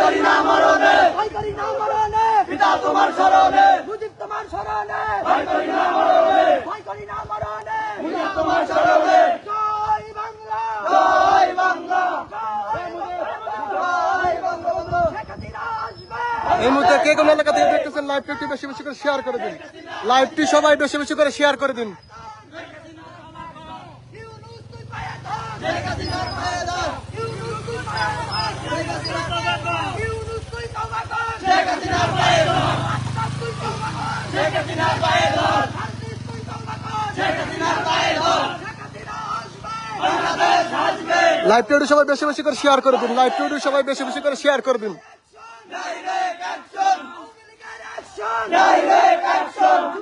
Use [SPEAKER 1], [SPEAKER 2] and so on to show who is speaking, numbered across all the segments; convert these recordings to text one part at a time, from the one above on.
[SPEAKER 1] ভাইগরি না মরণে পিতা তোমার স্মরণে
[SPEAKER 2] তোমার স্মরণে
[SPEAKER 1] ভাইগরি না মরণে
[SPEAKER 2] ভাই না মরণে
[SPEAKER 1] পিতা তোমার স্মরণে
[SPEAKER 2] জয় বাংলা
[SPEAKER 1] জয় বাংলা
[SPEAKER 3] এই মুহূর্তে কে কোন এলাকা থেকে দেখতেছেন? লাইভটি বেশি বেশি করে শেয়ার করে দিন। লাইভটি সবাই বেশি বেশি করে শেয়ার করে দিন। লাইভটি একটু সবাই বেশি বেশি করে শেয়ার করে দিন। লাইভটি একটু সবাই বেশি বেশি করে শেয়ার করে দিন।
[SPEAKER 1] ডাইরেক্ট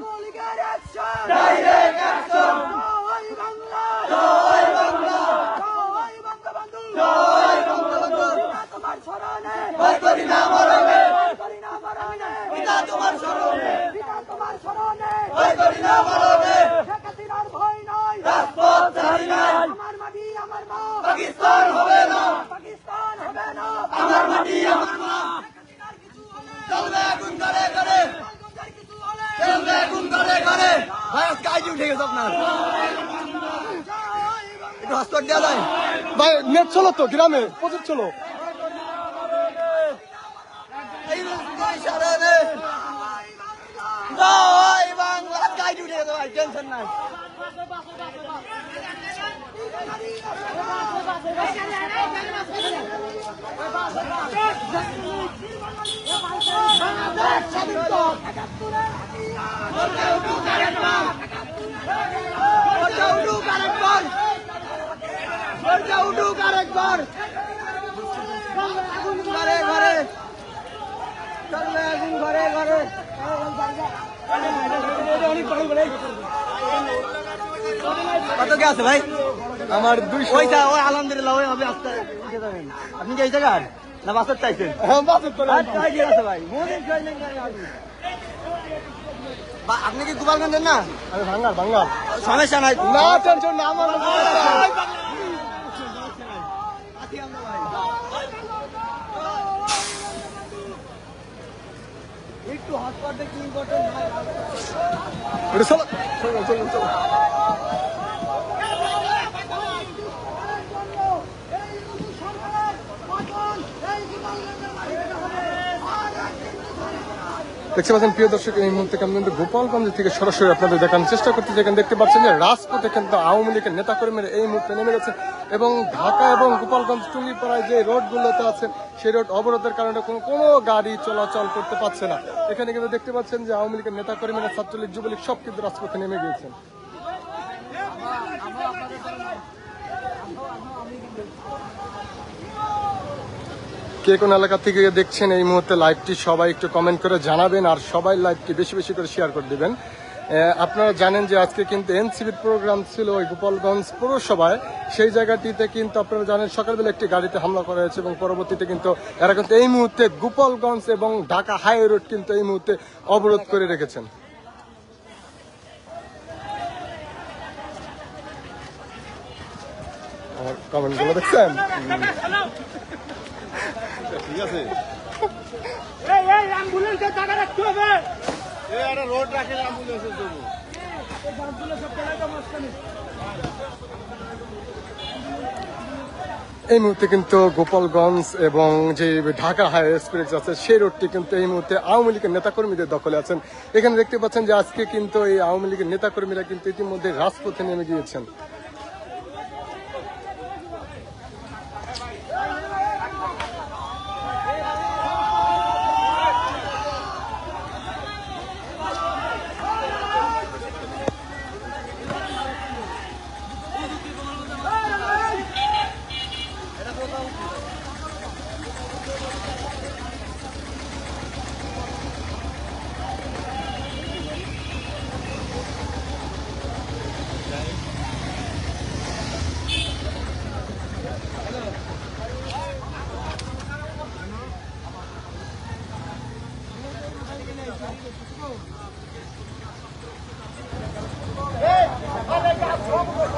[SPEAKER 2] মৌলিকের অ্যাকশন
[SPEAKER 1] ডাইরেক্ট অ্যাকশন
[SPEAKER 2] জয় বাংলা
[SPEAKER 1] জয় বাংলা
[SPEAKER 2] জয় বঙ্গবন্ধু
[SPEAKER 1] জয় বঙ্গবন্ধু
[SPEAKER 2] পিতা তোমার স্মরণে
[SPEAKER 1] ভাইগরি না মরণে
[SPEAKER 2] করি না মরণে
[SPEAKER 1] পিতা তোমার স্মরণে।
[SPEAKER 2] পিতা তোমার স্মরণে।
[SPEAKER 1] ভাইগরি না মরণে
[SPEAKER 2] শেখ হাসিনার ভয় নাই
[SPEAKER 1] রাজপথ ছাড়ি নাই
[SPEAKER 2] আমার মাটি আমার মা।
[SPEAKER 1] পাকিস্তান হবে না।
[SPEAKER 2] পাকিস্তান হবে না।
[SPEAKER 1] আমার মাটি আমার মা। চলবে আগুন করে চলবে করে করে ভাই আজকে আইজি উঠে গেছে আপনার। একটু হসপিটাল দেওয়া যায়।
[SPEAKER 3] ভাই নেট চলো তো গ্রামে। প্রচুর চলো।
[SPEAKER 1] শরণে জয় বাংলা আইজি উঠে গেছে ভাই টেনশন নাই উঠুক আরেকবার ঘরে ঘরে চলবে আগুন ঘরে ঘরে কত কে আছে ভাই?
[SPEAKER 3] আমার দুইশো।
[SPEAKER 1] ওইটা ওই আলহামদুলিল্লাহ ওই হবে আস্তে। উঠে যাবেন আপনি কি এই জায়গার? না বাসের চাইছেন?
[SPEAKER 3] হ্যাঁ।
[SPEAKER 1] আচ্ছা, আপনি কি গোপালগঞ্জের না?
[SPEAKER 3] আরে ভাঙ্গার ভাঙ্গার।
[SPEAKER 1] সমস্যা নাই।
[SPEAKER 3] না টেনশন না আমার এটা চলো। চলো চলো চলো। দেখতে পাচ্ছেন, প্রিয় দর্শক, এই মুহূর্তে কিন্তু গোপালগঞ্জ থেকে সরাসরি আপনাদের দেখানোর চেষ্টা করতে যেখানে দেখতে পাচ্ছেন যে রাজপথে কিন্তু আওয়ামী লীগের নেতাকর্মীরা এই মুহূর্তে নেমে গেছে এবং ঢাকা এবং গোপালগঞ্জ টুঙ্গিপাড়ায় যে রোডগুলোতে আছে, সেই রোড অবরোধের কারণে কোনো কোনো গাড়ি চলাচল করতে পারছে না। এখানে কিন্তু দেখতে পাচ্ছেন যে আওয়ামী লীগের নেতাকর্মীরা, ছাত্রলীগ, যুবলীগ সব কিন্তু রাজপথে নেমে গিয়েছেন। কে কোন এলাকা থেকে দেখছেন এই মুহূর্তে লাইভটি সবাই একটু কমেন্ট করে জানাবেন আর সবাই লাইভটি বেশি বেশি করে শেয়ার করে দিবেন। আপনারা জানেন যে আজকে কিন্তু এনসিবির প্রোগ্রাম ছিল ওই গোপালগঞ্জ পৌরসভায়। সেই জায়গাটিতে কিন্তু আপনারা জানেন সকালবেলা একটি গাড়িতে হামলা করা হয়েছে এবং পরবর্তীতে কিন্তু এরা কিন্তু এই মুহূর্তে গোপালগঞ্জ এবং ঢাকা হাই রোড কিন্তু এই মুহূর্তে অবরোধ করে রেখেছেন। কমেন্টগুলো দেখছেন? ঠিক আছে।
[SPEAKER 2] এই এই টাকা রাখতে হবে।
[SPEAKER 3] রোড রাখেন অ্যাম্বুলেন্সের জন্য। এই মুহূর্তে কিন্তু গোপালগঞ্জ এবং যে ঢাকা হাই এক্সপ্রেস আছে সেই রোডটি কিন্তু এই মুহূর্তে আওয়ামী লীগের নেতাকর্মীদের দখলে আছেন। এখানে দেখতে পাচ্ছেন যে আজকে কিন্তু এই আওয়ামী লীগের নেতাকর্মীরা কিন্তু ইতিমধ্যে রাজপথে নেমে গিয়েছেন।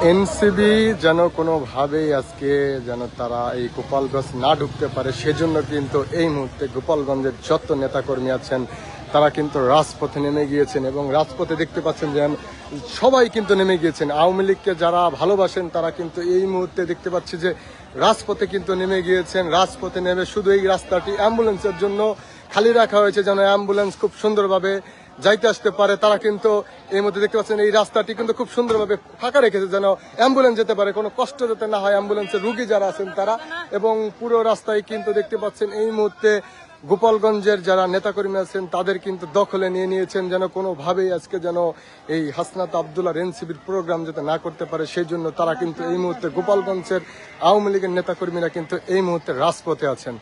[SPEAKER 3] এনসিবি যেন কোনোভাবেই আজকে যেন তারা এই গোপালগঞ্জ না ঢুকতে পারে, সেজন্য কিন্তু এই মুহূর্তে গোপালগঞ্জের যত নেতাকর্মী আছেন, তারা কিন্তু রাজপথে নেমে গিয়েছেন এবং রাজপথে দেখতে পাচ্ছেন যে সবাই কিন্তু নেমে গিয়েছেন। আওয়ামী লীগকে যারা ভালোবাসেন, তারা কিন্তু এই মুহূর্তে দেখতে পাচ্ছি যে রাজপথে কিন্তু নেমে গিয়েছেন। রাজপথে নেমে শুধু এই রাস্তাটি অ্যাম্বুলেন্সের জন্য খালি রাখা হয়েছে, যেন অ্যাম্বুলেন্স খুব সুন্দরভাবে যাইতে আসতে পারে। তারা কিন্তু এই মধ্যে দেখতে পাচ্ছেন, এই রাস্তাটি কিন্তু খুব সুন্দরভাবে ফাঁকা রেখেছে, যেন অ্যাম্বুলেন্স যেতে পারে, কোনো কষ্ট যাতে না হয় অ্যাম্বুলেন্সের রুগী যারা আছেন তারা। এবং পুরো রাস্তায় কিন্তু দেখতে পাচ্ছেন, এই মুহূর্তে গোপালগঞ্জের যারা নেতাকর্মী আছেন, তাদের কিন্তু দখলে নিয়ে নিয়েছেন, যেন কোনোভাবেই আজকে যেন এই হাসনাত আবদুল্লাহ এনসিবির প্রোগ্রাম যাতে না করতে পারে, সেই জন্য তারা কিন্তু এই মুহূর্তে গোপালগঞ্জের আওয়ামী লীগের নেতাকর্মীরা কিন্তু এই মুহূর্তে রাজপথে আছেন।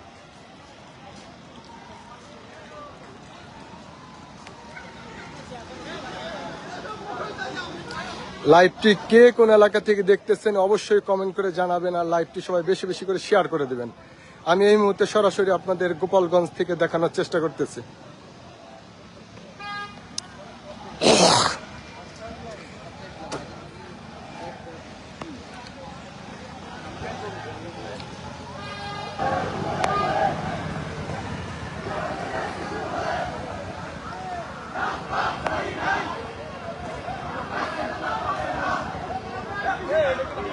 [SPEAKER 3] লাইভটি কে কোন এলাকা থেকে দেখতেছেন অবশ্যই কমেন্ট করে জানাবেন আর লাইভটি সবাই বেশি বেশি করে শেয়ার করে দেবেন। আমি এই মুহূর্তে সরাসরি আপনাদের গোপালগঞ্জ থেকে দেখানোর চেষ্টা করতেছি। Hey, look at the